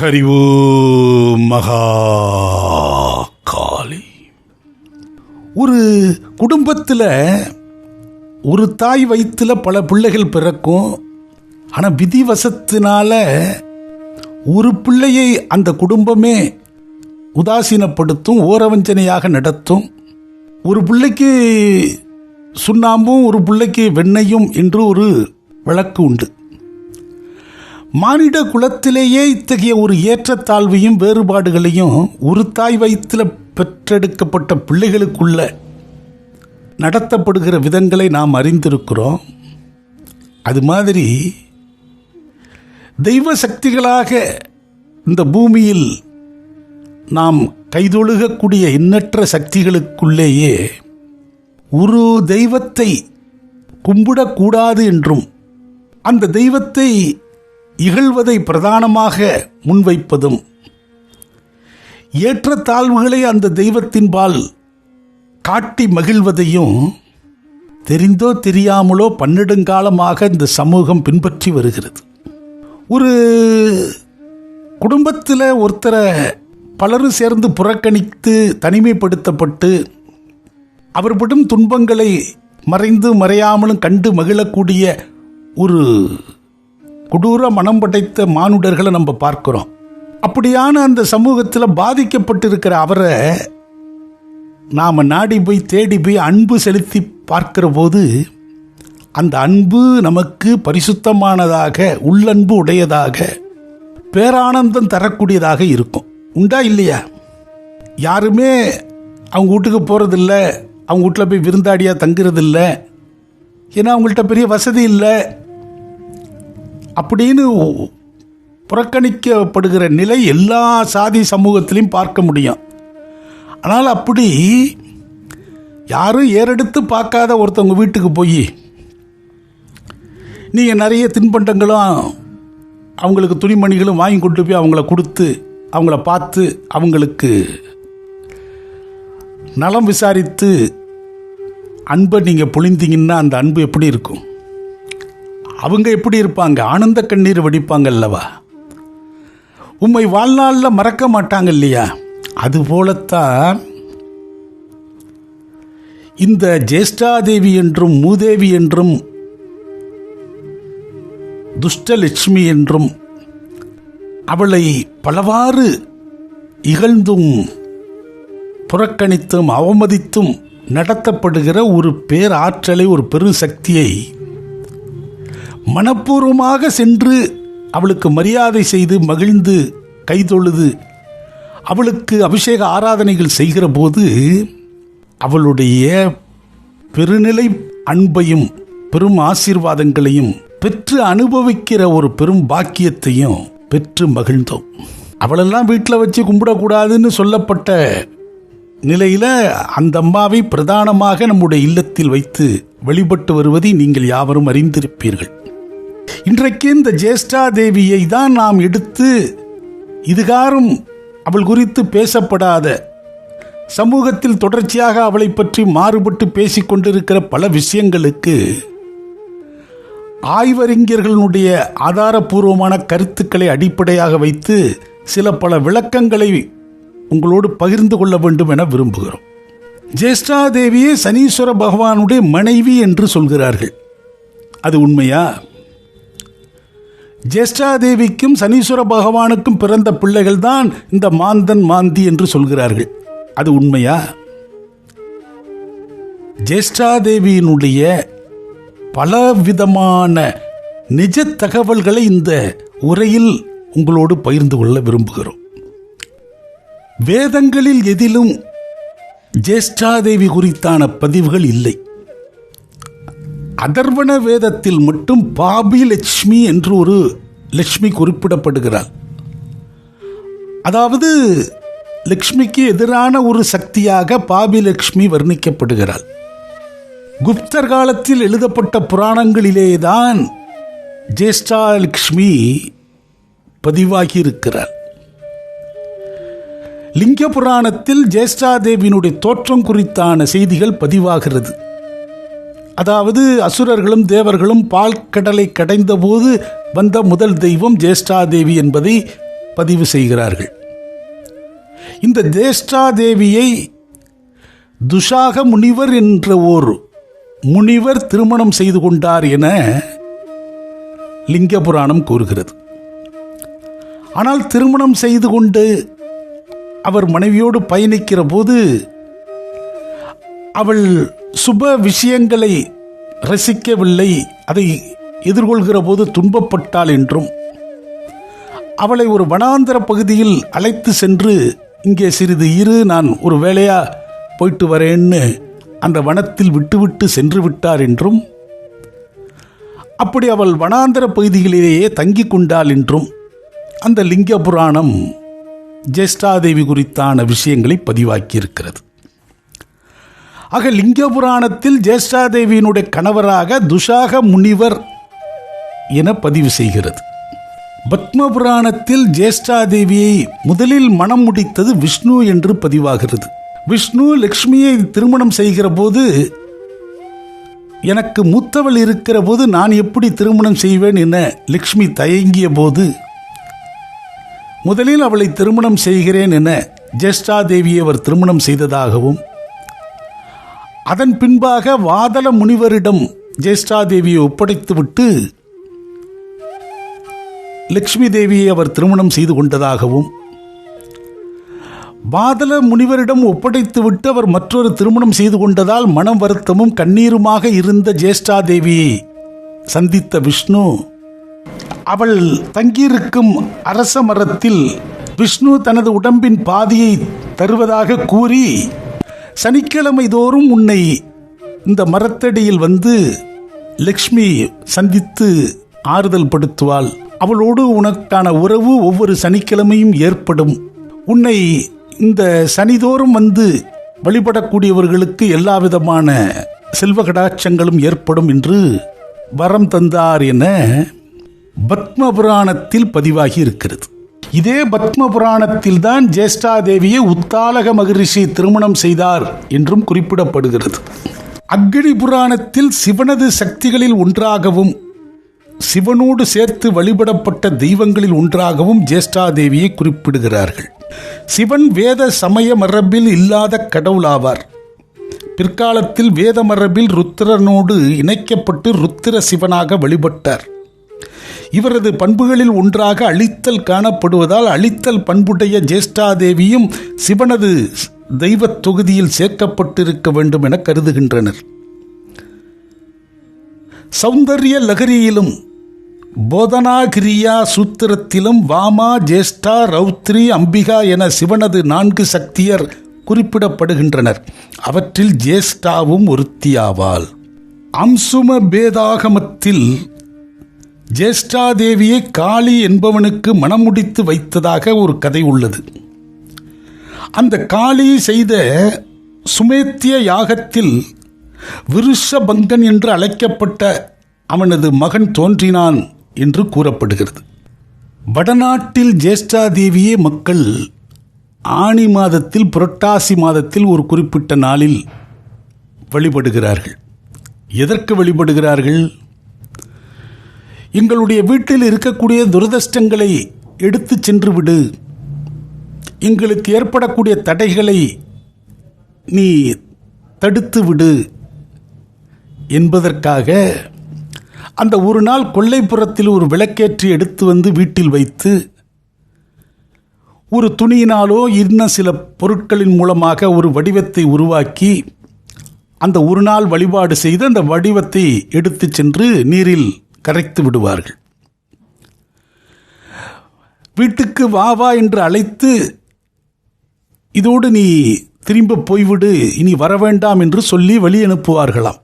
ஹரிவு மகா காளி ஒரு குடும்பத்தில் ஒரு தாய் வயிற்றுல பல பிள்ளைகள் பிறக்கும். ஆனால் விதிவசத்தினால ஒரு பிள்ளையை அந்த குடும்பமே உதாசீனப்படுத்தும் ஓரவஞ்சனையாக நடத்தும். ஒரு பிள்ளைக்கு சுண்ணாம்பும் ஒரு பிள்ளைக்கு வெண்ணையும் என்று ஒரு வழக்கு உண்டு. மானிட குலத்திலேயே இத்தகைய ஒரு ஏற்றத்தாழ்வையும் வேறுபாடுகளையும் ஒரு தாய் வயிற்றில் பெற்றெடுக்கப்பட்ட பிள்ளைகளுக்குள்ள நடத்தப்படுகிற விதங்களை நாம் அறிந்திருக்கிறோம். அது மாதிரி தெய்வ சக்திகளாக இந்த பூமியில் நாம் கைதொழுகக்கூடிய எண்ணற்ற சக்திகளுக்குள்ளேயே ஒரு தெய்வத்தை கும்பிடக்கூடாது என்றும் அந்த தெய்வத்தை இகழ்வதை பிரதானமாக முன்வைப்பதும் ஏற்றத்தாழ்வுகளை அந்த தெய்வத்தின்பால் காட்டி மகிழ்வதையும் தெரிந்தோ தெரியாமலோ பன்னெடுங்காலமாக இந்த சமூகம் பின்பற்றி வருகிறது. ஒரு குடும்பத்தில் ஒருத்தரை பலரும் சேர்ந்து புறக்கணித்து தனிமைப்படுத்தப்பட்டு அவர் படும் துன்பங்களை மறைந்து மறையாமலும் கண்டு மகிழக்கூடிய ஒரு கொடூர மனம் படைத்த மானுடர்களை நம்ம பார்க்கிறோம். அப்படியான அந்த சமூகத்தில் பாதிக்கப்பட்டிருக்கிற அவரை நாம் நாடி போய் தேடி போய் அன்பு செலுத்தி பார்க்கிற போது அந்த அன்பு நமக்கு பரிசுத்தமானதாக உள்ளன்பு உடையதாக பேரானந்தம் தரக்கூடியதாக இருக்கும். உண்டா இல்லையா? யாருமே அவங்க வீட்டுக்கு போகிறதில்ல அவங்க வீட்டில் போய் விருந்தாடியாக தங்குறதில்ல ஏன்னா அவங்கள்ட்ட பெரிய வசதி இல்லை அப்படின்னு புறக்கணிக்கப்படுகிற நிலை எல்லா சாதி சமூகத்திலையும் பார்க்க முடியும். ஆனால் அப்படி யாரும் ஏறெடுத்து பார்க்காத ஒருத்தவங்க வீட்டுக்கு போய் நீங்கள் நிறைய தின்பண்டங்களும் அவங்களுக்கு துணிமணிகளும் வாங்கி கொண்டு போய் அவங்கள கொடுத்து அவங்கள பார்த்து அவங்களுக்கு நலம் விசாரித்து அன்பை நீங்கள் பொழிந்தீங்கன்னா அந்த அன்பு எப்படி இருக்கும்? அவங்க எப்படி இருப்பாங்க? ஆனந்த கண்ணீர் வடிப்பாங்க அல்லவா? உம்மை வாழ்நாளில் மறக்க மாட்டாங்க இல்லையா? அதுபோலத்தான் இந்த ஜேஷ்டாதேவி என்றும் மூதேவி என்றும் துஷ்டலட்சுமி என்றும் அவளை பலவாறு இகழ்ந்தும் புறக்கணித்தும் அவமதித்தும் நடத்தப்படுகிற ஒரு பேராற்றலை ஒரு பெரும் சக்தியை மனப்பூர்வமாக சென்று அவளுக்கு மரியாதை செய்து மகிழ்ந்து கைதொழுது அவளுக்கு அபிஷேக ஆராதனைகள் செய்கிற போது அவளுடைய பெருநிலை அன்பையும் பெரும் ஆசீர்வாதங்களையும் பெற்று அனுபவிக்கிற ஒரு பெரும் பாக்கியத்தையும் பெற்று மகிழ்ந்தோம். அவளெல்லாம் வீட்டில் வச்சு கும்பிடக்கூடாதுன்னு சொல்லப்பட்ட நிலையில் அந்த அம்மாவை பிரதானமாக நம்முடைய இல்லத்தில் வைத்து வழிபட்டு வருவதை நீங்கள் யாவரும் அறிந்திருப்பீர்கள். இன்றைக்கு இந்த ஜேஷ்டா தேவியை தான் நாம் எடுத்து இதுகாரும் அவள் குறித்து பேசப்படாத சமூகத்தில் தொடர்ச்சியாக அவளை பற்றி மாறுபட்டு பேசிக் கொண்டிருக்கிற பல விஷயங்களுக்கு ஆய்வறிஞர்களுடைய ஆதாரபூர்வமான கருத்துக்களை அடிப்படையாக வைத்து சில பல விளக்கங்களை உங்களோடு பகிர்ந்து கொள்ள வேண்டும் என விரும்புகிறோம். ஜேஷ்டாதேவியே சனீஸ்வர பகவானுடைய மனைவி என்று சொல்கிறார்கள். அது உண்மையா? ஜேஷ்டாதேவிக்கும் சனீஸ்வர பகவானுக்கும் பிறந்த பிள்ளைகள் தான் இந்த மாந்தன் மாந்தி என்று சொல்கிறார்கள். அது உண்மையா? ஜேஷ்டாதேவியினுடைய பலவிதமான நிஜ தகவல்களை இந்த உரையில் உங்களோடு பகிர்ந்து கொள்ள விரும்புகிறோம். வேதங்களில் எதிலும் ஜேஷ்டாதேவி குறித்தான பதிவுகள் இல்லை. அதர்வண வேதத்தில் மட்டும் பாபி லட்சுமி என்று ஒரு லட்சுமி குறிப்பிடப்படுகிறாள். அதாவது லக்ஷ்மிக்கு எதிரான ஒரு சக்தியாக பாபி லக்ஷ்மி வர்ணிக்கப்படுகிறாள். குப்தர் காலத்தில் எழுதப்பட்ட புராணங்களிலேதான் ஜேஷ்டா லக்ஷ்மி பதிவாகி இருக்கிறார் லிங்க புராணத்தில் ஜேஷ்டாதேவியினுடைய தோற்றம் குறித்தான செய்திகள் பதிவாகிறது. அதாவது அசுரர்களும் தேவர்களும் பால் கடலை கடைந்தபோது வந்த முதல் தெய்வம் ஜேஷ்டாதேவி என்பதை பதிவு செய்கிறார்கள். இந்த ஜேஷ்டா தேவியை துஷாக முனிவர் என்ற ஓர் முனிவர் திருமணம் செய்து கொண்டார் என லிங்க புராணம் கூறுகிறது. ஆனால் திருமணம் செய்து கொண்டு அவர் மனைவியோடு பயணிக்கிற போது அவள் சுப விஷயங்களை ரசிக்கவில்லை. அதை எதிர்கொள்கிற போது துன்பப்பட்டாள் என்றும் அவளை ஒரு வனாந்தர பகுதியில் அழைத்து சென்று இங்கே சிறிது இரு நான் ஒரு வேலையா போயிட்டு வரேன்னு அந்த வனத்தில் விட்டுவிட்டு சென்று விட்டார் என்றும் அப்படி அவள் வனாந்தர பகுதிகளிலேயே தங்கி கொண்டாள் என்றும் அந்த லிங்க புராணம் ஜேஷ்டாதேவி குறித்தான விஷயங்களை பதிவாக்கியிருக்கிறது. ஆக லிங்க புராணத்தில் ஜேஷ்டாதேவியினுடைய கணவராக துஷாக முனிவர் என பதிவு செய்கிறது. பத்ம புராணத்தில் ஜேஷ்டாதேவியை முதலில் மனம் முடித்தது விஷ்ணு என்று பதிவாகிறது. விஷ்ணு லக்ஷ்மியை திருமணம் செய்கிற போது எனக்கு மூத்தவள் இருக்கிற போது நான் எப்படி திருமணம் செய்வேன் என லக்ஷ்மி தயங்கிய போது முதலில் அவளை திருமணம் செய்கிறேன் என ஜேஷ்டாதேவியை அவர் திருமணம் செய்ததாகவும் அதன் பின்பாக வாதல முனிவரிடம் ஜேஷ்டாதேவியை ஒப்படைத்துவிட்டு லக்ஷ்மி தேவியை அவர் திருமணம் செய்து கொண்டதாகவும் வாதல முனிவரிடம் ஒப்படைத்துவிட்டு அவர் மற்றொரு திருமணம் செய்து கொண்டதால் மனம் வருத்தமும் கண்ணீருமாக இருந்த ஜேஷ்டா தேவியை சந்தித்த விஷ்ணு அவள் தங்கியிருக்கும் அரச மரத்தில் விஷ்ணு தனது உடம்பின் பாதியை தருவதாக கூறி சனிக்கிழமை தோறும் உன்னை இந்த மரத்தடியில் வந்து லக்ஷ்மி சந்தித்து ஆறுதல் படுத்துவாள். அவளோடு உனக்கான உறவு ஒவ்வொரு சனிக்கிழமையும் ஏற்படும். உன்னை இந்த சனிதோறும் வந்து வழிபடக்கூடியவர்களுக்கு எல்லா விதமான செல்வ கடாட்சங்களும் ஏற்படும் என்று வரம் தந்தார் என பத்ம புராணத்தில் பதிவாகி இருக்கிறது இதே பத்ம புராணத்தில் தான் ஜேஷ்டாதேவியை உத்தாலக மகரிஷி திருமணம் செய்தார் என்றும் குறிப்பிடப்படுகிறது. அக்னி புராணத்தில் சிவனது சக்திகளில் ஒன்றாகவும் சிவனோடு சேர்த்து வழிபடப்பட்ட தெய்வங்களில் ஒன்றாகவும் ஜேஷ்டாதேவியை குறிப்பிடுகிறார்கள். சிவன் வேத சமய மரபில் இல்லாத கடவுளாவார். பிற்காலத்தில் வேத மரபில் ருத்திரனோடு இணைக்கப்பட்டு ருத்திர சிவனாக வழிபட்டார். இவரது பண்புகளில் ஒன்றாக அழித்தல் காணப்படுவதால் அழித்தல் பண்புடைய ஜேஷ்டாதேவியும் சிவனது தெய்வத் தொகுதியில் சேர்க்கப்பட்டிருக்க வேண்டும் என கருதுகின்றனர். சௌந்தர்ய லகரியிலும் போதனாகிரியா சூத்திரத்திலும் வாமா ஜேஷ்டா ரௌத்ரி அம்பிகா என சிவனது நான்கு சக்தியர் குறிப்பிடப்படுகின்றனர். அவற்றில் ஜேஷ்டாவும் ஒருத்தியாவாள். அம்சும பேதாகமத்தில் ஜேஷ்டாதேவியை காளி என்பவனுக்கு மணமுடித்து வைத்ததாக ஒரு கதை உள்ளது. அந்த காளி செய்த சுமேத்திய யாகத்தில் விருஷபங்கன் என்று அழைக்கப்பட்ட அவனது மகன் தோன்றினான் என்று கூறப்படுகிறது. வடநாட்டில் ஜேஷ்டாதேவியே மக்கள் ஆணி மாதத்தில் புரட்டாசி மாதத்தில் ஒரு குறிப்பிட்ட நாளில் வழிபடுகிறார்கள். எதற்கு வழிபடுகிறார்கள்? எங்களுடைய வீட்டில் இருக்கக்கூடிய துரதிர்ஷ்டங்களை எடுத்து சென்று விடு எங்களுக்கு ஏற்படக்கூடிய தடைகளை நீ தடுத்து விடு என்பதற்காக அந்த ஒரு நாள் கொல்லைப்புறத்தில் ஒரு விளக்கேற்றி எடுத்து வந்து வீட்டில் வைத்து ஒரு துணியினாலோ இன்னும் சில பொருட்களின் மூலமாக ஒரு வடிவத்தை உருவாக்கி அந்த ஒரு நாள் வழிபாடு செய்து அந்த வடிவத்தை எடுத்து சென்று நீரில் கரைத்து விடுவார்கள். வீட்டுக்கு வா வா என்று அழைத்து இதோடு நீ திரும்ப போய்விடு இனி வர வேண்டாம் என்று சொல்லி வழி அனுப்புவார்களாம்.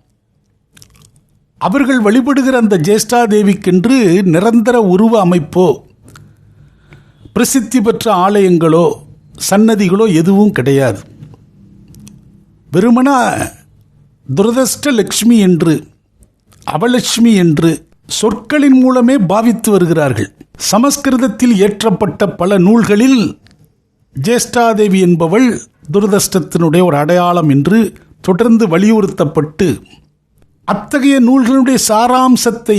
அவர்கள் வழிபடுகிற அந்த ஜேஷ்டாதேவிக்கென்று நிரந்தர உருவ அமைப்போ பிரசித்தி பெற்ற ஆலயங்களோ சன்னதிகளோ எதுவும் கிடையாது. வெறுமனா துரதஷ்ட லக்ஷ்மி என்று அவலட்சுமி என்று சொற்களின் மூலமே பாவித்து வருகிறார்கள். சமஸ்கிருதத்தில் ஏற்றப்பட்ட பல நூல்களில் ஜேஷ்டாதேவி என்பவள் துரதிருஷ்டத்தினுடைய ஒரு அடையாளம் என்று தொடர்ந்து வலியுறுத்தப்பட்டு அத்தகைய நூல்களுடைய சாராம்சத்தை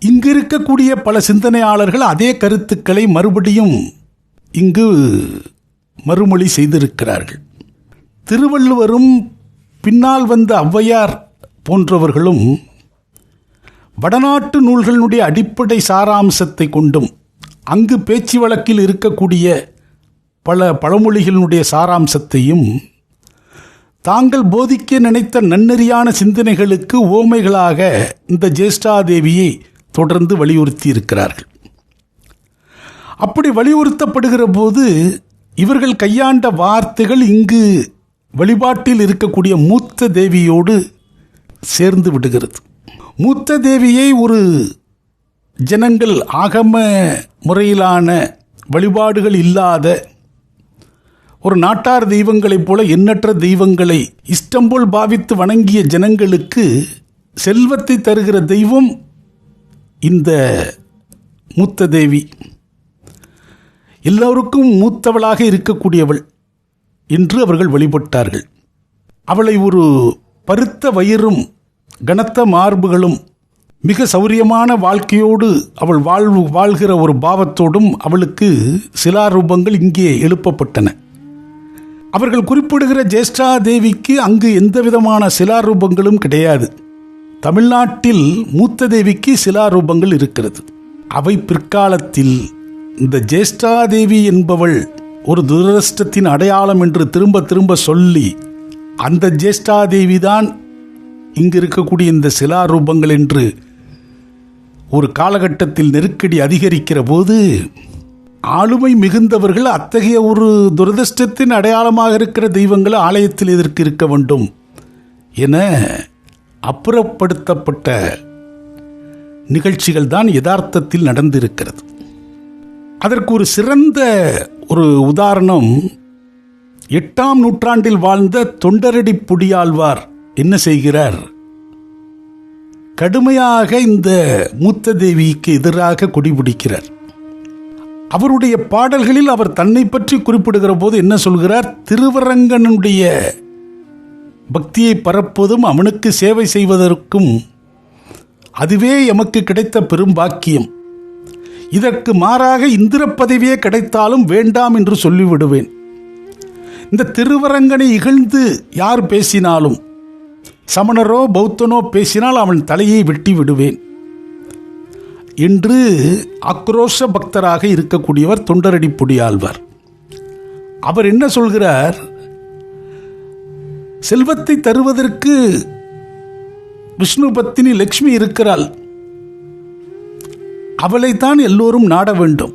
இங்கு இருக்கக்கூடிய பல சிந்தனையாளர்கள் அதே கருத்துக்களை மறுபடியும் இங்கு மறுமொழி செய்திருக்கிறார்கள். திருவள்ளுவரும் பின்னால் வந்த ஔவையார் போன்றவர்களும் வடநாட்டு நூல்களினுடைய அடிப்படை சாராம்சத்தை கொண்டும் அங்கு பேச்சு வழக்கில் இருக்கக்கூடிய பல பழமொழிகளினுடைய சாராம்சத்தையும் தாங்கள் போதிக்க நினைத்த நன்னெறியான சிந்தனைகளுக்கு ஓமைகளாக இந்த ஜேஷ்டாதேவியை தொடர்ந்து வலியுறுத்தி இருக்கிறார்கள் அப்படி வலியுறுத்தப்படுகிற போது இவர்கள் கையாண்ட வார்த்தைகள் இங்கு வழிபாட்டில் இருக்கக்கூடிய மூத்த தேவியோடு சேர்ந்து விடுகிறது. மூத்த தேவியை ஒரு ஜனங்கள் ஆகம முறையிலான வழிபாடுகள் இல்லாத ஒரு நாட்டார் தெய்வங்களைப் போல எண்ணற்ற தெய்வங்களை இஷ்டம் போல் பாவித்து வணங்கிய ஜனங்களுக்கு செல்வத்தை தருகிற தெய்வம் இந்த மூத்த தேவி எல்லோருக்கும் மூத்தவளாக இருக்கக்கூடியவள் என்று அவர்கள் வழிபட்டார்கள். அவளை ஒரு பருத்த வயிறும் கனத்த மார்புகளும் மிக சௌரியமான வாழ்க்கையோடு அவள் வாழ்வு வாழ்கிற ஒரு பாவத்தோடும் அவளுக்கு சிலாரூபங்கள் இங்கே எழுப்பப்பட்டன. அவர்கள் குறிப்பிடுகிற ஜேஷ்டா தேவிக்கு அங்கு எந்த விதமான சிலாரூபங்களும் கிடையாது. தமிழ்நாட்டில் மூத்த தேவிக்கு சிலாரூபங்கள் இருக்கிறது. அவை பிற்காலத்தில் இந்த ஜேஷ்டா தேவி என்பவள் ஒரு துரதிருஷ்டத்தின் அடையாளம் என்று திரும்ப திரும்ப சொல்லி அந்த ஜேஷ்டா தான் இங்கு இருக்கக்கூடிய இந்த சிலாரூபங்கள் என்று ஒரு காலகட்டத்தில் நெருக்கடி அதிகரிக்கிற போது ஆளுமை மிகுந்தவர்கள் அத்தகைய ஒரு துரதிருஷ்டத்தின் அடையாளமாக இருக்கிற தெய்வங்கள் ஆலயத்தில் எதற்கு இருக்க வேண்டும் என அப்புறப்படுத்தப்பட்ட நிகழ்ச்சிகள் தான் யதார்த்தத்தில் நடந்திருக்கிறது. அதற்கு ஒரு சிறந்த ஒரு உதாரணம் எட்டாம் நூற்றாண்டில் வாழ்ந்த தொண்டரடி புடியாழ்வார் என்ன செய்கிறார்? கடுமையாக இந்த மூத்த தேவிக்கு எதிராக குடிபிடிக்கிறார். அவருடைய பாடல்களில் அவர் தன்னை பற்றி குறிப்பிடுகிற போது என்ன சொல்கிறார்? திருவரங்கனுடைய பக்தியை பரப்புவதும் அவனுக்கு சேவை செய்வதற்கும் அதுவே எமக்கு கிடைத்த பெரும் பாக்கியம். இதற்கு மாறாக இந்திர பதவியே கிடைத்தாலும் வேண்டாம் என்று சொல்லிவிடுவேன். இந்த திருவரங்கனை இகழ்ந்து யார் பேசினாலும் சமணரோ பௌத்தனோ பேசினால் அவன் தலையை வெட்டி விடுவேன். என்று ஆக்ரோஷ பக்தராக இருக்கக்கூடியவர் தொண்டரடி பொடியாழ்வார். அவர் என்ன சொல்கிறார்? செல்வத்தை தருவதற்கு விஷ்ணு பத்தினி லக்ஷ்மி இருக்கிறாள். அவளைத்தான் எல்லோரும் நாட வேண்டும்.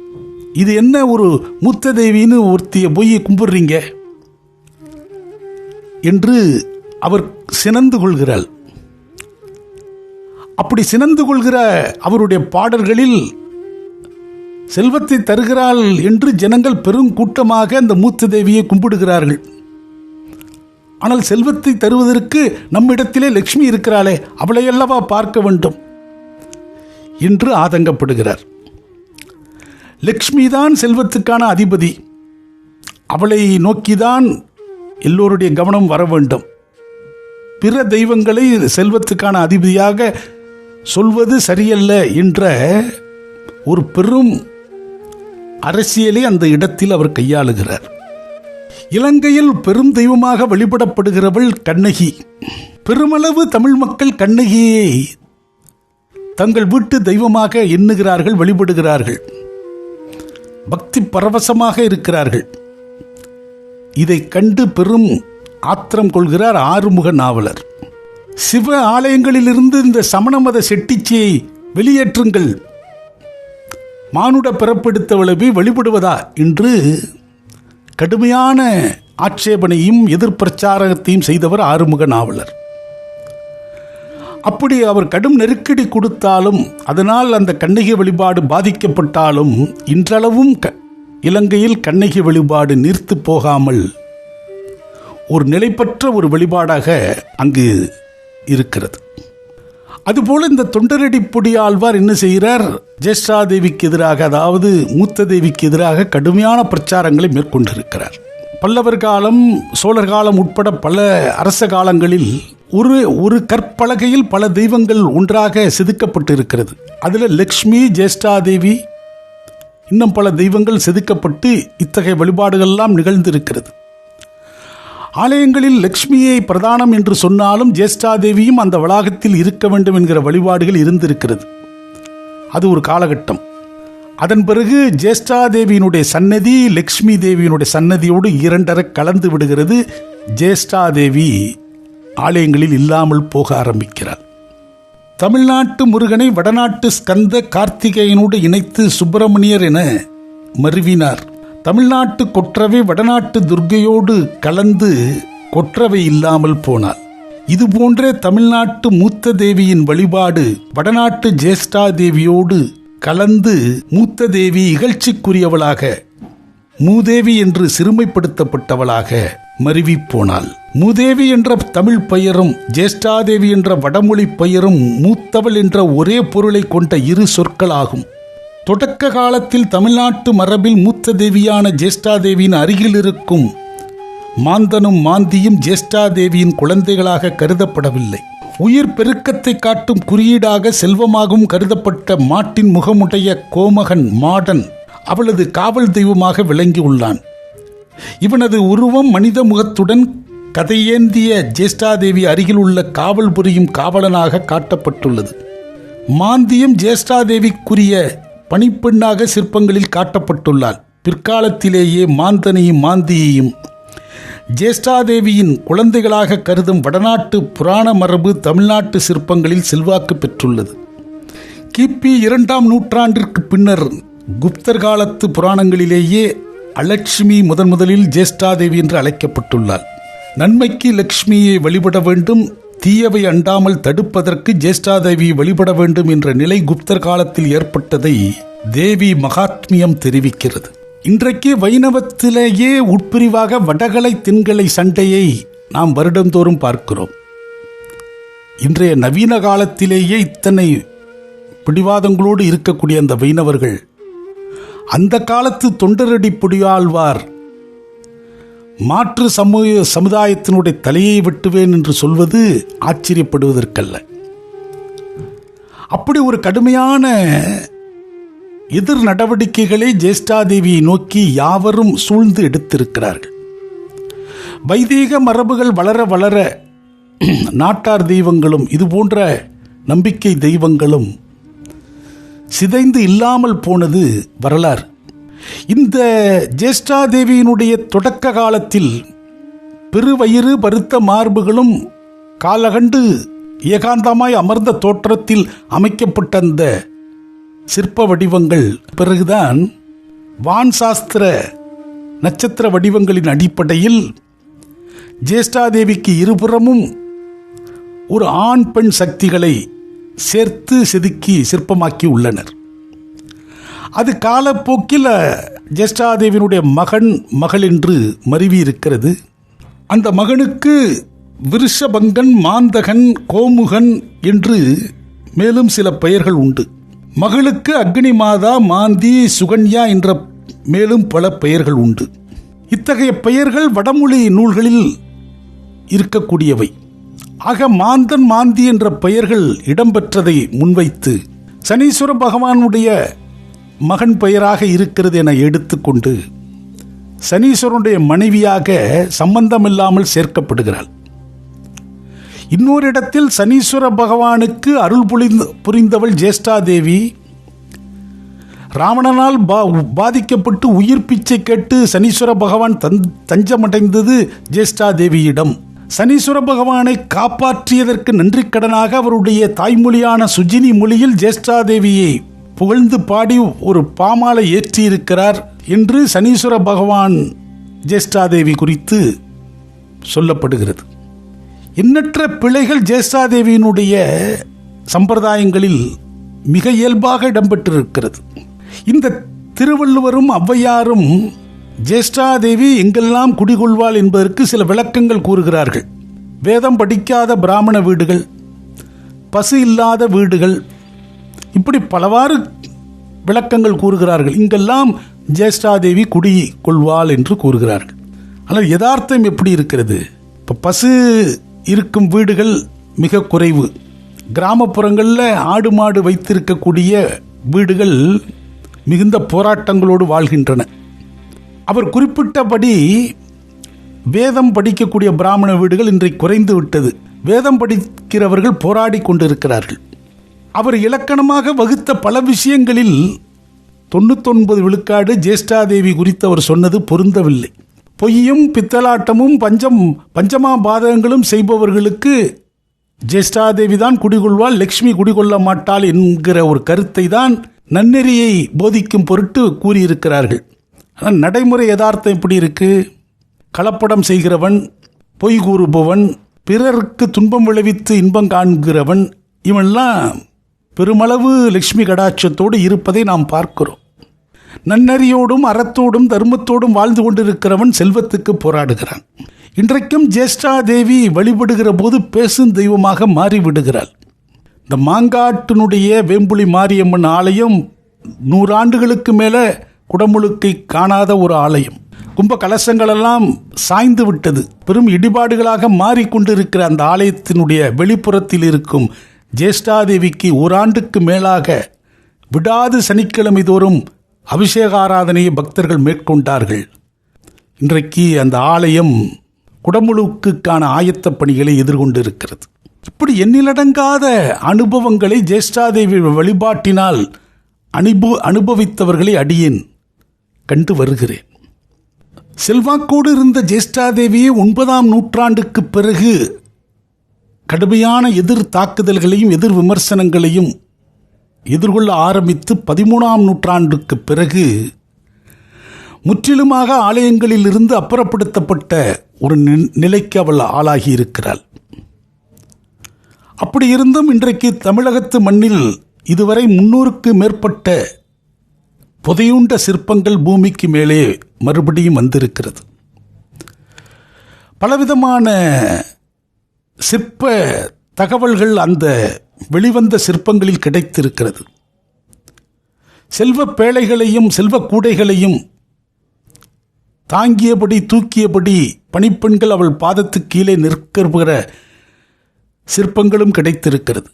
இது என்ன ஒரு மூத்த தேவின்னு ஒருத்திய போய் கும்பிடுறீங்க? என்று அவர் சினந்து கொள்கிறாள். அப்படி சினந்து கொள்கிற அவருடைய பாடல்களில் செல்வத்தை தருகிறாள் என்று ஜனங்கள் பெரும் கூட்டமாக அந்த மூத்த தேவியை கும்பிடுகிறார்கள். ஆனால் செல்வத்தை தருவதற்கு நம்மிடத்திலே லக்ஷ்மி இருக்கிறாளே அவளையல்லவா பார்க்க வேண்டும் என்று ஆதங்கப்படுகிறார். லக்ஷ்மி தான் செல்வத்துக்கான அதிபதி. அவளை நோக்கிதான் எல்லோருடைய கவனம் வர வேண்டும். பிற தெய்வங்களை செல்வத்துக்கான அதிபதியாக சொல்வது சரியல்ல என்ற ஒரு பெரும் அரசியலை அந்த இடத்தில் அவர் கையாளுகிறார். இலங்கையில் பெரும் தெய்வமாக வழிபடப்படுகிறவள் கண்ணகி. பெருமளவு தமிழ் மக்கள் கண்ணகியை தங்கள் வீட்டு தெய்வமாக எண்ணுகிறார்கள் வழிபடுகிறார்கள். பக்தி பரவசமாக இருக்கிறார்கள். இதை கண்டு பெரும் ஆத்திரம் கொள்கிறார் ஆறுமுக நாவலர். சிவ ஆலயங்களிலிருந்து இந்த சமண மத செட்டிச்சியை வெளியேற்றுங்கள். மானுட பிறப்பெடுத்தவளை போய் வழிபடுவதா என்று கடுமையான ஆட்சேபனையும் எதிர்பிரச்சாரத்தையும் செய்தவர் ஆறுமுக நாவலர். அப்படி அவர் கடும் நெருக்கடி கொடுத்தாலும் அதனால் அந்த கண்ணகி வழிபாடு பாதிக்கப்பட்டாலும் இன்றளவும் க இலங்கையில் கண்ணகி வழிபாடு நீர்த்து போகாமல் ஒரு நிலைப்பற்ற ஒரு வழிபாடாக அங்கு இருக்கிறது. அதுபோல இந்த தொண்டரடி பொடியாழ்வார் என்ன செய்கிறார்? ஜேஷ்டாதேவிக்கு எதிராக அதாவது மூத்த தேவிக்கு எதிராக கடுமையான பிரச்சாரங்களை மேற்கொண்டிருக்கிறார். பல்லவர் காலம் சோழர் காலம் உட்பட பல அரச காலங்களில் ஒரு ஒரு கற்பலகையில் பல தெய்வங்கள் ஒன்றாக செதுக்கப்பட்டு இருக்கிறது அதில் லக்ஷ்மி ஜேஷ்டாதேவி இன்னும் பல தெய்வங்கள் செதுக்கப்பட்டு இத்தகைய வழிபாடுகள்லாம் நிகழ்ந்திருக்கிறது. ஆலயங்களில் லக்ஷ்மியை பிரதானம் என்று சொன்னாலும் ஜேஷ்டாதேவியும் அந்த வளாகத்தில் இருக்க வேண்டும் என்கிற வழிபாடுகள் இருந்திருக்கிறது. அது ஒரு காலகட்டம். அதன் பிறகு ஜேஷ்டாதேவியினுடைய சன்னதி லக்ஷ்மி தேவியினுடைய சன்னதியோடு இரண்டரை கலந்து விடுகிறது. ஜேஷ்டாதேவி ஆலயங்களில் இல்லாமல் போக ஆரம்பிக்கிறார் தமிழ்நாட்டு முருகனை வடநாட்டு ஸ்கந்த கார்த்திகேயனோடு இணைத்து சுப்பிரமணியர் என மருவினார். தமிழ்நாட்டு கொற்றவை வடநாட்டு துர்க்கையோடு கலந்து கொற்றவை இல்லாமல் போனாள். இதுபோன்ற தமிழ்நாட்டு மூத்த தேவியின் வழிபாடு வடநாட்டு ஜேஷ்டா தேவியோடு கலந்து மூத்த தேவி இகழ்ச்சிக்குரியவளாக மூதேவி என்று சிறுமைப்படுத்தப்பட்டவளாக மருவி போனாள். மூதேவி என்ற தமிழ் பெயரும் ஜேஷ்டாதேவி என்ற வடமொழி பெயரும் மூத்தவள் என்ற ஒரே பொருளை கொண்ட இரு சொற்களாகும். தொடக்க காலத்தில் தமிழ்நாட்டு மரபில் மூத்த தேவியான ஜேஷ்டாதேவியின் அருகில் இருக்கும் மாந்தனும் மாந்தியும் ஜேஷ்டாதேவியின் குழந்தைகளாக கருதப்படவில்லை. உயிர் பெருக்கத்தை காட்டும் குறியீடாக செல்வமாகவும் கருதப்பட்ட மாட்டின் முகமுடைய கோமகன் மாடன் அவளது காவல் தெய்வமாக விளங்கியுள்ளான் இவனது உருவம் மனித முகத்துடன் கதையேந்திய ஜேஷ்டாதேவி அருகில் உள்ள காவல் புரியும் காவலனாக காட்டப்பட்டுள்ளது. மாந்தியும் ஜேஷ்டாதேவிக்குரிய பணிப்பெண்ணாக சிற்பங்களில் காட்டப்பட்டுள்ளாள். பிற்காலத்திலேயே மாந்தனையும் மாந்தியையும் ஜேஷ்டாதேவியின் குழந்தைகளாக கருதும் வடநாட்டு புராண மரபு தமிழ்நாட்டு சிற்பங்களில் செல்வாக்கு பெற்றுள்ளது. கிபி இரண்டாம் நூற்றாண்டிற்கு பின்னர் குப்தர் காலத்து புராணங்களிலேயே அலட்சுமி முதன் முதலில் ஜேஷ்டாதேவி என்று அழைக்கப்பட்டுள்ளாள். நன்மைக்கு லக்ஷ்மியை வழிபட வேண்டும் தீயவை அண்டாமல் தடுப்பதற்கு ஜேஷ்டாதேவி வழிபட வேண்டும் என்ற நிலை குப்தர் காலத்தில் ஏற்பட்டதை தேவி மகாத்மியம் தெரிவிக்கிறது. இன்றைக்கு வைணவத்திலேயே உட்பிரிவாக வடகலை தென்கலை சண்டையை நாம் வருடந்தோறும் பார்க்கிறோம். இன்றைய நவீன காலத்திலேயே இத்தனை பிடிவாதங்களோடு இருக்கக்கூடிய அந்த வைணவர்கள் அந்த காலத்து தொண்டரடி புடியாழ்வார் மாற்று சமூக சமுதாயத்தினுடைய தலையை வெட்டுவேன் என்று சொல்வது ஆச்சரியப்படுவதற்கல்ல. அப்படி ஒரு கடுமையான எதிர் நடவடிக்கைகளை ஜேஷ்டாதேவியை நோக்கி யாவரும் சூழ்ந்து எடுத்திருக்கிறார்கள். வைதீக மரபுகள் வளர வளர நாட்டார் தெய்வங்களும் இது போன்ற நம்பிக்கை தெய்வங்களும் சிதைந்து இல்லாமல் போனது வரலாறு. இந்த ஜேஷ்டாதேவியினுடைய தொடக்க காலத்தில் பெருவயிறு பருத்த மார்புகளும் காலகண்டு ஏகாந்தமாய் அமர்ந்த தோற்றத்தில் அமைக்கப்பட்ட அந்த சிற்ப வடிவங்கள் பிறகுதான் வான் சாஸ்திர நட்சத்திர வடிவங்களின் அடிப்படையில் ஜேஷ்டாதேவிக்கு இருபுறமும் ஒரு ஆண் பெண் சக்திகளை சேர்த்து செதுக்கி சிற்பமாக்கி உள்ளனர். அது காலப்போக்கில் ஜேஷ்டாதேவியினுடைய மகன் மகள் என்று மருவி இருக்கிறது அந்த மகனுக்கு விருஷபங்கன் மாந்தகன் கோமுகன் என்று மேலும் சில பெயர்கள் உண்டு. மகளுக்கு அக்னி மாதா மாந்தி சுகன்யா என்ற மேலும் பல பெயர்கள் உண்டு. இத்தகைய பெயர்கள் வடமொழி நூல்களில் இருக்கக்கூடியவை. ஆக மாந்தன் மாந்தி என்ற பெயர்கள் இடம்பெற்றதை முன்வைத்து சனீஸ்வர பகவானுடைய மகன் பெயராக இருக்கிறது என எடுத்துக்கொண்டு சனீஸ்வரனுடைய மனைவியாக சம்பந்தமில்லாமல் சேர்க்கப்படுகிறாள். இன்னொரு இடத்தில் சனீஸ்வர பகவானுக்கு அருள் புரிந்த புரிந்தவள் ஜேஷ்டாதேவி. ராவணனால் பா பாதிக்கப்பட்டு உயிர் பிச்சை கேட்டு சனீஸ்வர பகவான் தன் தஞ்சமடைந்தது ஜேஷ்டாதேவியிடம். சனீஸ்வர பகவானை காப்பாற்றியதற்கு நன்றிக்கடனாக அவருடைய தாய்மொழியான சுஜினி மொழியில் ஜேஷ்டாதேவியை புகழ்ந்து பாடி ஒரு பாமாலை ஏற்றியிருக்கிறார் என்று சனீஸ்வர பகவான் ஜேஷ்டாதேவி குறித்து சொல்லப்படுகிறது. எண்ணற்ற பிழைகள் ஜேஷ்டாதேவியினுடைய சம்பிரதாயங்களில் மிக இயல்பாக இடம்பெற்றிருக்கிறது. இந்த திருவள்ளுவரும் ஔவையாரும் ஜேஷ்டாதேவி எங்கெல்லாம் குடிகொள்வாள் என்பதற்கு சில விளக்கங்கள் கூறுகிறார்கள். வேதம் படிக்காத பிராமண வீடுகள் பசு இல்லாத வீடுகள் இப்படி பலவாறு விளக்கங்கள் கூறுகிறார்கள். இங்கெல்லாம் ஜேஷ்டாதேவி குடி கொள்வாள் என்று கூறுகிறார்கள். ஆனால் யதார்த்தம் எப்படி இருக்கிறது? இப்போ பசு இருக்கும் வீடுகள் மிக குறைவு. கிராமப்புறங்களில் ஆடு மாடு வைத்திருக்கக்கூடிய வீடுகள் மிகுந்த போராட்டங்களோடு வாழ்கின்றன. அவர் குறிப்பிட்டபடி வேதம் படிக்கக்கூடிய பிராமண வீடுகள் இன்றைக்கு குறைந்து விட்டது. வேதம் படிக்கிறவர்கள் போராடி கொண்டிருக்கிறார்கள். அவர் இலக்கணமாக வகுத்த பல விஷயங்களில் தொண்ணூத்தொன்பது விழுக்காடு ஜேஷ்டாதேவி குறித்து அவர் சொன்னது பொருந்தவில்லை. பொய்யும் பித்தலாட்டமும் பஞ்சம் பஞ்சமா பாதகங்களும் செய்பவர்களுக்கு ஜேஷ்டாதேவி தான் குடிகொள்வாள் லக்ஷ்மி குடிகொள்ள மாட்டாள் என்கிற ஒரு கருத்தை தான் நன்னெறியை போதிக்கும் பொருட்டு கூறியிருக்கிறார்கள். ஆனால் நடைமுறை யதார்த்தம் எப்படி இருக்கு? கலப்படம் செய்கிறவன் பொய் கூறுபவன் பிறருக்கு துன்பம் விளைவித்து இன்பம் காண்கிறவன் இவன்லாம் பெருமளவு லக்ஷ்மி கடாட்சத்தோடு இருப்பதை நாம் பார்க்கிறோம். நன்னறியோடும் அறத்தோடும் தர்மத்தோடும் வாழ்ந்து கொண்டிருக்கிறவன் செல்வத்துக்கு போராடுகிறான். இன்றைக்கும் ஜேஷ்டா தேவி வழிபடுகிற போது பேசும் தெய்வமாக மாறிவிடுகிறாள். இந்த மாங்காட்டினுடைய வேம்புலி மாரியம்மன் ஆலயம் நூறாண்டுகளுக்கு மேலே குடமுழுக்கை காணாத ஒரு ஆலயம். கும்ப கலசங்களெல்லாம் சாய்ந்து விட்டது. பெரும் இடிபாடுகளாக மாறிக்கொண்டிருக்கிற அந்த ஆலயத்தினுடைய வெளிப்புறத்தில் இருக்கும் ஜேஷ்டாதேவிக்கு ஓராண்டுக்கு மேலாக விடாது சனிக்கிழமை தோறும் அபிஷேக ஆராதனையை பக்தர்கள் மேற்கொண்டார்கள். இன்றைக்கு அந்த ஆலயம் குடமுழுக்குக்கான ஆயத்த பணிகளை எதிர்கொண்டிருக்கிறது. இப்படி எண்ணிலடங்காத அனுபவங்களை ஜேஷ்டாதேவி வழிபாட்டினால் அனுபு அனுபவித்தவர்களை அடியேன் கண்டு வருகிறேன். செல்வாக்கோடு இருந்த ஜேஷ்டாதேவியை ஒன்பதாம் நூற்றாண்டுக்கு பிறகு கடுமையான எதிர் தாக்குதல்களையும் எதிர் விமர்சனங்களையும் எதிர்கொள்ள ஆரம்பித்து பதிமூணாம் நூற்றாண்டுக்கு பிறகு முற்றிலுமாக ஆலயங்களில் இருந்து அப்புறப்படுத்தப்பட்ட ஒரு நி- நிலைக்கு அவள் ஆளாகி இருக்கிறாள் அப்படி இருந்தும் இன்றைக்கு தமிழகத்து மண்ணில் இதுவரை முன்னூறுக்கு மேற்பட்ட புதையுண்ட சிற்பங்கள் பூமிக்கு மேலே மறுபடியும் வந்திருக்கிறது. பலவிதமான சிற்ப தகவல்கள் அந்த வெளிவந்த சிற்பங்களில் கிடைத்திருக்கிறது. செல்வ பேழைகளையும் செல்வ கூடைகளையும் தாங்கியபடி தூக்கியபடி பணிப்பெண்கள் அவள் பாதத்துக்கு கீழே நிற்கிற சிற்பங்களும் கிடைத்திருக்கிறது.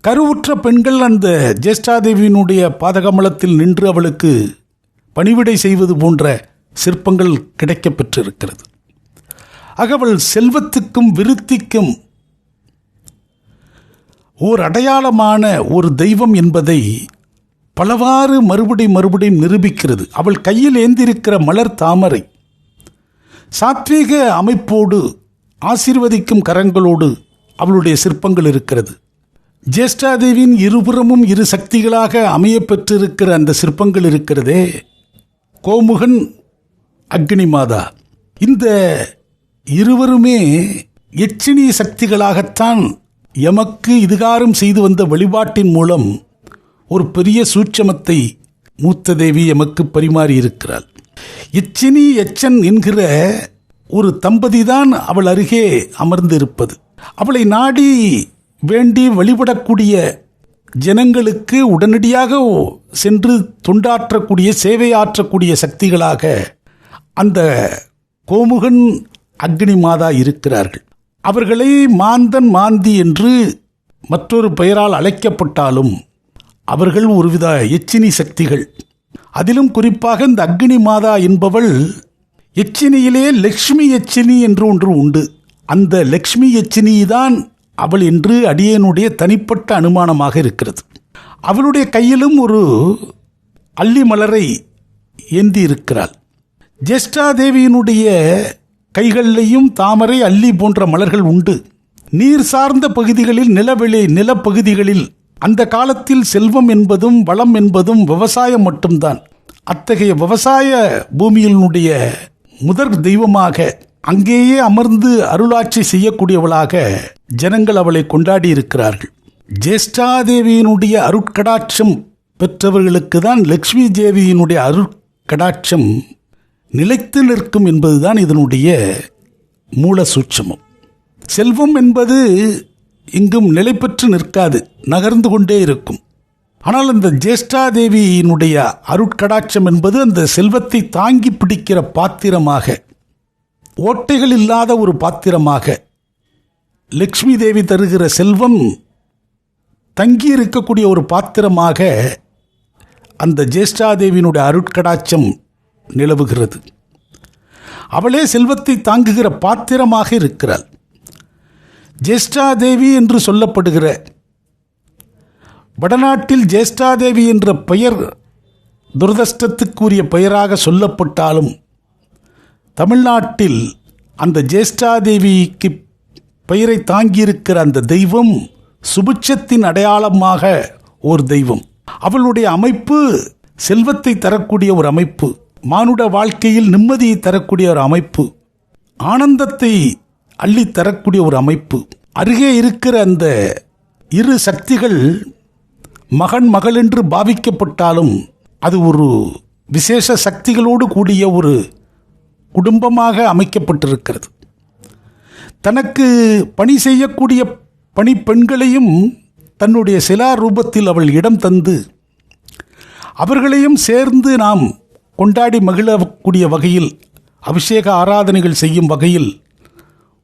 கருவுற்ற பெண்கள் அந்த ஜேஷ்டாதேவியினுடைய பாதகமலத்தில் நின்று அவளுக்கு பணிவிடை செய்வது போன்ற சிற்பங்கள் கிடைக்கப்பெற்றிருக்கிறது. அகவள் செல்வத்துக்கும் விருத்திக்கும் ஓர் அடையாளமான ஒரு தெய்வம் என்பதை பலவாறு மறுபடி மறுபடியும் நிரூபிக்கிறது. அவள் கையில் ஏந்திருக்கிற மலர் தாமரை சாத்வீக அமைப்போடு ஆசீர்வதிக்கும் கரங்களோடு அவளுடைய சிற்பங்கள் இருக்கிறது. ஜேஷ்டாதேவியின் இருபுறமும் இரு சக்திகளாக அமைய பெற்றிருக்கிற அந்த சிற்பங்கள் இருக்கிறதே. கோமுகன் அக்னி மாதா. இந்த இருவருமே எச்சினி சக்திகளாகத்தான் எமக்கு இதுகாரம் செய்து வந்த வழிபாட்டின் மூலம் ஒரு பெரிய சூட்சமத்தை மூத்த தேவி எமக்கு பரிமாறி இருக்கிறாள் எச்சினி எச்சன் என்கிற ஒரு தம்பதி தான் அவள் அருகே அமர்ந்திருப்பது. அவளை நாடி வேண்டி வழிபடக்கூடிய ஜனங்களுக்கு உடனடியாக சென்று தொண்டாற்றக்கூடிய சேவையாற்றக்கூடிய சக்திகளாக அந்த கோமுகன் அக்னி மாதா இருக்கிறார்கள். அவர்களை மாந்தன் மாந்தி என்று மற்றொரு பெயரால் அழைக்கப்பட்டாலும் அவர்கள் ஒருவித எச்சினி சக்திகள். அதிலும் குறிப்பாக இந்த அக்னி மாதா என்பவள் எச்சினியிலே லக்ஷ்மி எச்சினி என்று ஒன்று உண்டு. அந்த லக்ஷ்மி எச்சினி தான் அவள் என்று அடியனுடைய தனிப்பட்ட அனுமானமாக இருக்கிறது. அவளுடைய கையிலும் ஒரு அல்லி மலரை ஏந்தி இருக்கிறாள். ஜேஷ்டாதேவியினுடைய கைகளிலையும் தாமரை அல்லி போன்ற மலர்கள் உண்டு. நீர் சார்ந்த பகுதிகளில் நிலவெளி நிலப்பகுதிகளில் அந்த காலத்தில் செல்வம் என்பதும் வளம் என்பதும் விவசாயம் மட்டும்தான். அத்தகைய விவசாய பூமியினுடைய முதற் தெய்வமாக அங்கேயே அமர்ந்து அருளாட்சி செய்யக்கூடியவளாக ஜனங்கள் அவளை கொண்டாடி இருக்கிறார்கள் ஜேஷ்டாதேவியினுடைய அருட்கடாட்சம் பெற்றவர்களுக்கு தான் லக்ஷ்மி தேவியினுடைய அருட்கடாட்சம் நிலைத்து நிற்கும் என்பதுதான் இதனுடைய மூல சூட்சமம். செல்வம் என்பது இங்கும் நிலை பெற்று நிற்காது நகர்ந்து கொண்டே இருக்கும். ஆனால் அந்த ஜேஷ்டாதேவியினுடைய அருட்கடாட்சம் என்பது அந்த செல்வத்தை தாங்கி பிடிக்கிற பாத்திரமாக ஓட்டைகள் இல்லாத ஒரு பாத்திரமாக லக்ஷ்மி தேவி தருகிற செல்வம் தங்கி இருக்கக்கூடிய ஒரு பாத்திரமாக அந்த ஜேஷ்டாதேவியினுடைய அருட்கடாட்சம் நிலவுகிறது. அவளே செல்வத்தை தாங்குகிற பாத்திரமாக இருக்கிறாள். ஜேஷ்டாதேவி என்று சொல்லப்படுகிற வடநாட்டில் ஜேஷ்டாதேவி என்ற பெயர் துரதஷ்டத்துக்குரிய பெயராக சொல்லப்பட்டாலும் தமிழ்நாட்டில் அந்த ஜேஷ்டாதேவிக்கு பெயரை தாங்கியிருக்கிற அந்த தெய்வம் சுபிட்சத்தின் அடையாளமாக ஒரு தெய்வம். அவளுடைய அமைப்பு செல்வத்தை தரக்கூடிய ஒரு அமைப்பு. மானுட வாழ்க்கையில் நிம்மதியை தரக்கூடிய ஒரு அமைப்பு ஆனந்தத்தை அள்ளி தரக்கூடிய ஒரு அமைப்பு. அருகே இருக்கிற அந்த இரு சக்திகள் மகன் மகள் என்று பாவிக்கப்பட்டாலும் அது ஒரு விசேஷ சக்திகளோடு கூடிய ஒரு குடும்பமாக அமைக்கப்பட்டிருக்கிறது. தனக்கு பணி செய்யக்கூடிய பணிப்பெண்களையும் தன்னுடைய சிலா ரூபத்தில் அவள் இடம் தந்து அவர்களையும் சேர்ந்து நாம் கொண்டாடி மகிழக்கூடிய வகையில் அபிஷேக ஆராதனைகள் செய்யும் வகையில்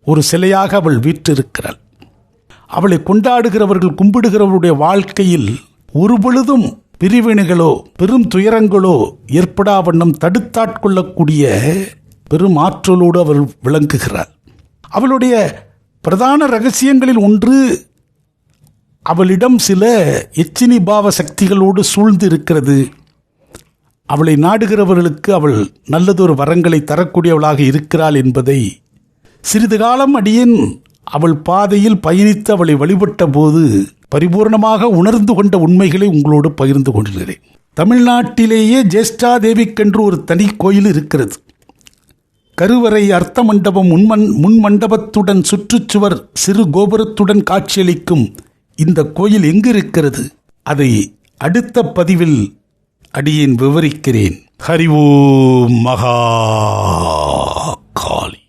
ஒரு சிலையாக அவள் வீற்றிருக்கிறாள். அவளை கொண்டாடுகிறவர்கள் கும்பிடுகிறவருடைய வாழ்க்கையில் ஒரு பொழுதும் பிரிவினைகளோ பெரும் துயரங்களோ ஏற்படா வண்ணம் தடுத்தாட்கொள்ளக்கூடிய பெரும் ஆற்றலோடு அவள் விளங்குகிறாள். அவளுடைய பிரதான ரகசியங்களில் ஒன்று அவளிடம் சில எச்சினி பாவ சக்திகளோடு சூழ்ந்து இருக்கிறது அவளை நாடுகிறவர்களுக்கு அவள் நல்லதொரு வரங்களை தரக்கூடியவளாக இருக்கிறாள் என்பதை சிறிது காலம் அடியேன் அவள் பாதையில் பயணித்து அவளை வழிபட்ட போது பரிபூர்ணமாக உணர்ந்து கொண்ட உண்மைகளை உங்களோடு பகிர்ந்து கொள்கிறேன். தமிழ்நாட்டிலேயே ஜேஷ்டாதேவிக்கென்று ஒரு தனி கோயில் இருக்கிறது. கருவறை அர்த்த மண்டபம் முன்மண் முன் மண்டபத்துடன் சுற்றுச்சுவர் சிறு கோபுரத்துடன் காட்சியளிக்கும் இந்த கோயில் எங்கு இருக்கிறது அதை அடுத்த பதிவில் அடியேன் விவரிக்கிறேன். ஹரிவோம் மகா காளி.